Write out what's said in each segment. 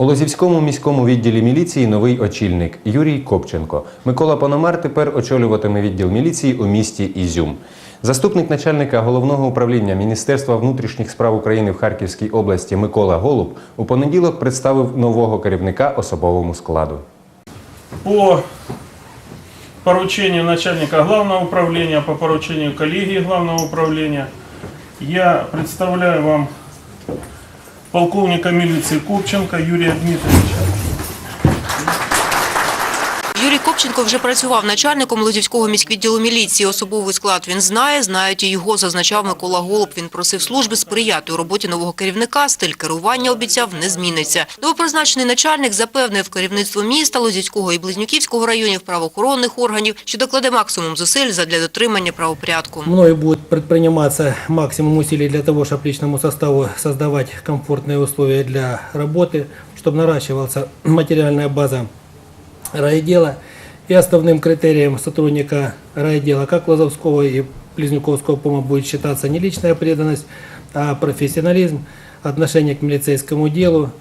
У Лозівському міському відділі міліції новий очільник Юрій Копченко. Микола Пономар тепер очолюватиме відділ міліції у місті Ізюм. Заступник начальника головного управління Міністерства внутрішніх справ України в Харківській області Микола Голуб у понеділок представив нового керівника особовому складу. по поручению начальника главного управления, по поручению коллегии главного управления, я представляю вам полковника милиции Купченко Юрия Дмитриевича. Юрій Копченко вже працював начальником Лозівського міськвідділу міліції. Особовий склад він знає, знають і його, зазначав Микола Голуб. Він просив служби сприяти у роботі нового керівника. Стиль керування обіцяв не зміниться. Новопризначений начальник запевнив керівництво міста Лозівського і Близнюківського районів правоохоронних органів, що докладе максимум зусиль задля дотримання правопорядку. Мною будет предприниматься максимум усилий для того, чтобы личному составу создавать комфортные условия для работы, чтобы наращивался материальная база райотдела. И основным критерием сотрудника райотдела как Лозовского и Близнюковского ПОМа будет считаться не личная преданность, а профессионализм, отношение к милицейскому делу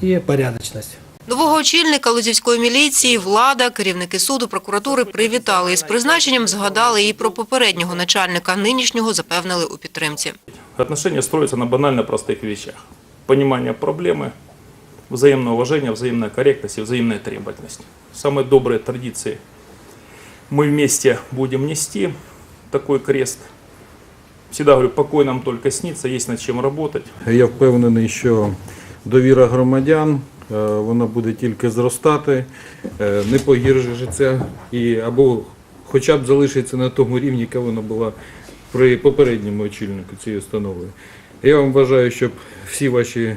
и порядочность. Нового очільника Лозівської міліції, влада, керівники суду, прокуратури привітали із призначенням, згадали і про попереднього начальника, нинішнього запевнили у підтримці. Отношения строятся на банально простых вещах. Понимание проблемы, взаимное уважение, взаимная корректность и взаимная требовательность. Самые добрые традиции мы вместе будем нести такой крест. Всегда говорю, покой нам только снится, есть над чем работать. Я впевнений, що довіра громадян е, вона буде тільки зростати, е, не погіршиться і або хоча б залишиться на тому рівні, яка вона була при попередньому очільнику цієї установи. Я вам бажаю, щоб всі ваші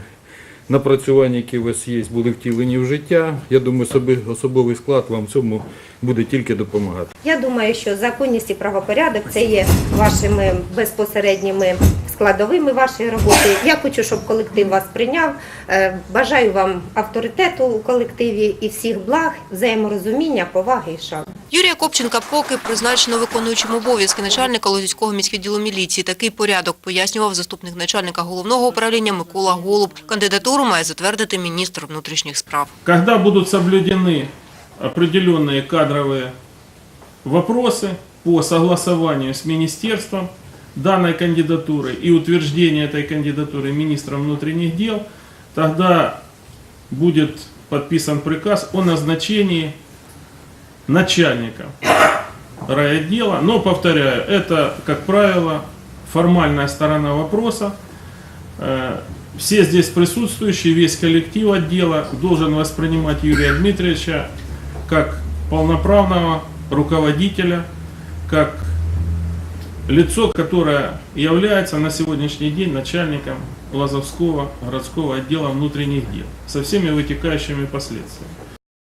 напрацювання, які у вас є, були втілені в життя. Я думаю, особи- особовий склад вам в цьому буде тільки допомагати. Я думаю, що законність і правопорядок це є вашими безпосередніми складовими вашої роботи. Я хочу, щоб колектив вас прийняв. Е, Бажаю вам авторитету у колективі і всіх благ, взаєморозуміння, поваги і шани. Юрія Копченка поки призначено виконуючим обов'язки начальника Лозівського міськвідділу міліції. Такий порядок пояснював заступник начальника головного управління Микола Голуб. Кандидатуру має затвердити міністр внутрішніх справ. Когда будут соблюдены определенные кадровые вопросы по согласованию с министерством данной кандидатуры и утверждение этой кандидатуры министром внутренних дел, тогда будет подписан приказ о назначении начальника райотдела. Но, повторяю, это, как правило, формальная сторона вопроса. Э, Все здесь присутствующие, весь коллектив отдела должен воспринимать Юрия Дмитриевича как полноправного руководителя, как лицо, которое является на сегодняшний день начальником Лазовского городского отдела внутренних дел со всеми вытекающими последствиями.